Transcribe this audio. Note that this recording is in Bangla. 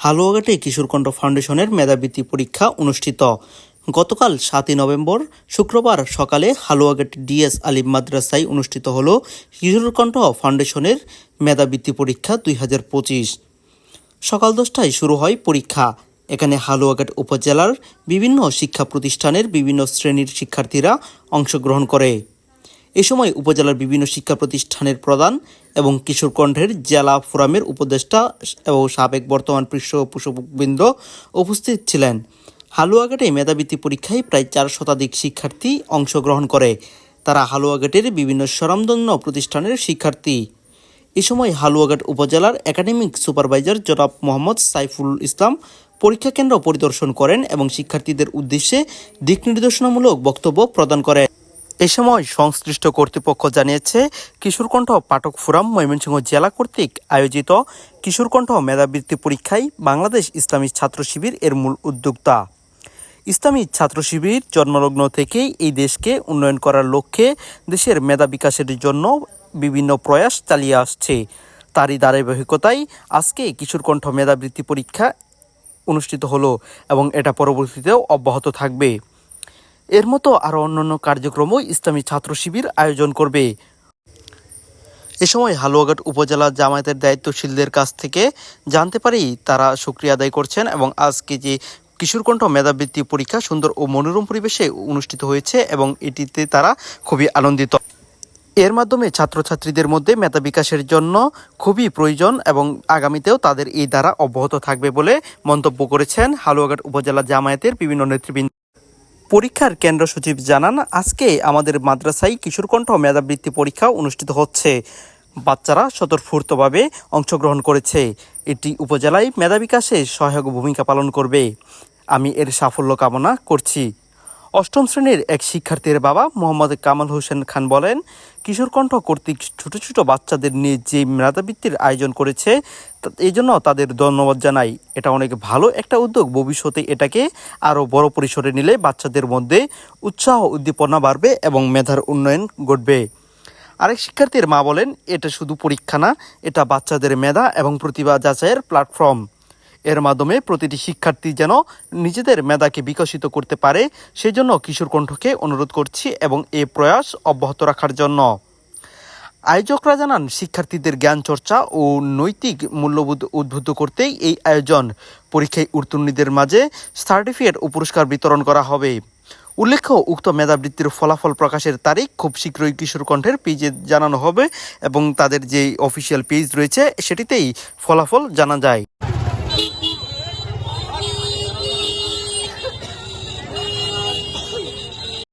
হালুয়াঘাটে কিশোরকণ্ঠ ফাউন্ডেশনের মেধাবৃত্তি পরীক্ষা অনুষ্ঠিত। গতকাল সাতই নভেম্বর শুক্রবার সকালে হালুয়াঘাট ডিএস আলিম মাদ্রাসায় অনুষ্ঠিত হল কিশোরকণ্ঠ ফাউন্ডেশনের মেধাবৃত্তি পরীক্ষা দুই হাজার পঁচিশ। সকাল দশটায় শুরু হয় পরীক্ষা। এখানে হালুয়াঘাট উপজেলার বিভিন্ন শিক্ষা প্রতিষ্ঠানের বিভিন্ন শ্রেণির শিক্ষার্থীরা অংশগ্রহণ করে। এ সময় উপজেলার বিভিন্ন শিক্ষা প্রতিষ্ঠানের প্রধান এবং কিশোরকণ্ঠের জেলা ফোরামের উপদেষ্টা এবং সাবেক বর্তমান পৃষ্ঠপোষকবৃন্দ উপস্থিত ছিলেন। হালুয়াঘাটে মেধাবৃত্তি পরীক্ষায় প্রায় চার শতাধিক শিক্ষার্থী অংশগ্রহণ করে। তারা হালুয়াঘাটের বিভিন্ন স্বনামধন্য প্রতিষ্ঠানের শিক্ষার্থী। এ সময় হালুয়াঘাট উপজেলার একাডেমিক সুপারভাইজার জনাব মোহাম্মদ সাইফুল ইসলাম পরীক্ষা কেন্দ্র পরিদর্শন করেন এবং শিক্ষার্থীদের উদ্দেশ্যে দিক নির্দেশনামূলক বক্তব্য প্রদান করেন। এ সময় সংশ্লিষ্ট কর্তৃপক্ষ জানিয়েছে, কিশোরকণ্ঠ পাঠক ফোরাম ময়মনসিংহ জেলা কর্তৃক আয়োজিত কিশোরকণ্ঠ মেধাবৃত্তি পরীক্ষায় বাংলাদেশ ইসলামী ছাত্র শিবির এর মূল উদ্যোক্তা। ইসলামী ছাত্র শিবির জন্মলগ্ন থেকেই এই দেশকে উন্নয়ন করার লক্ষ্যে দেশের মেধা বিকাশের জন্য বিভিন্ন প্রয়াস চালিয়ে আসছে। তারই ধারাবাহিকতায় আজকে কিশোরকণ্ঠ মেধাবৃত্তি পরীক্ষা অনুষ্ঠিত হলো এবং এটা পরবর্তীতেও অব্যাহত থাকবে। এর মতো আরও অন্যান্য কার্যক্রমও ইসলামী ছাত্র শিবির আয়োজন করবে। এ সময় হালুয়াঘাট উপজেলা জামায়াতের দায়িত্বশীলদের কাছ থেকে জানতে পারি তারা সুক্রিয়া আদায় করছেন এবং আজকে যে কিশোরকণ্ঠ মেধাবৃত্তি পরীক্ষা সুন্দর ও মনোরম পরিবেশে অনুষ্ঠিত হয়েছে এবং এটিতে তারা খুবই আনন্দিত। এর মাধ্যমে ছাত্রছাত্রীদের মধ্যে মেধা বিকাশের জন্য খুবই প্রয়োজন এবং আগামীতেও তাদের এই দ্বারা অব্যাহত থাকবে বলে মন্তব্য করেছেন হালুয়াঘাট উপজেলা জামায়াতের বিভিন্ন নেতৃবৃন্দ। পরীক্ষার কেন্দ্র সচিব জানান, আজকে আমাদের মাদ্রাসায় কিশোরকণ্ঠ মেধাবৃত্তি পরীক্ষা অনুষ্ঠিত হচ্ছে। বাচ্চারা স্বতঃস্ফূর্তভাবে অংশগ্রহণ করেছে। এটি উপজেলায় মেধা বিকাশে সহায়ক ভূমিকা পালন করবে। আমি এর সাফল্য কামনা করছি। অষ্টম শ্রেণির এক শিক্ষার্থীর বাবা মোহাম্মদ কামাল হোসেন খান বলেন, কিশোরকণ্ঠ কর্তৃক ছোট ছোট বাচ্চাদের নিয়ে যে মেধাবৃত্তির আয়োজন করেছে এই জন্য তাদের ধন্যবাদ জানাই। এটা অনেক ভালো একটা উদ্যোগ। ভবিষ্যতে এটাকে আরও বড় পরিসরে নিলে বাচ্চাদের মধ্যে উৎসাহ উদ্দীপনা বাড়বে এবং মেধার উন্নয়ন ঘটবে। আরেক শিক্ষার্থীর মা বলেন, এটা শুধু পরীক্ষা না, এটা বাচ্চাদের মেধা এবং প্রতিভা যাচাইয়ের প্ল্যাটফর্ম। এর মাধ্যমে প্রতিটি শিক্ষার্থী যেন নিজেদের মেধাকে বিকশিত করতে পারে, সেজন্য কিশোর কণ্ঠকে অনুরোধ করছি এবং এ প্রয়াস অব্যাহত রাখার জন্য। আয়োজকরা জানান, শিক্ষার্থীদের জ্ঞান চর্চা ও নৈতিক মূল্যবোধ উদ্বুদ্ধ করতেই এই আয়োজন। পরীক্ষায় উত্তীর্ণীদের মাঝে সার্টিফিকেট ও পুরস্কার বিতরণ করা হবে। উল্লেখ্য, উক্ত মেধাবৃত্তির ফলাফল প্রকাশের তারিখ খুব শীঘ্রই কিশোর কণ্ঠের পেজে জানানো হবে এবং তাদের যে অফিসিয়াল পেজ রয়েছে, সেটিতেই ফলাফল জানা যায়। Thank you.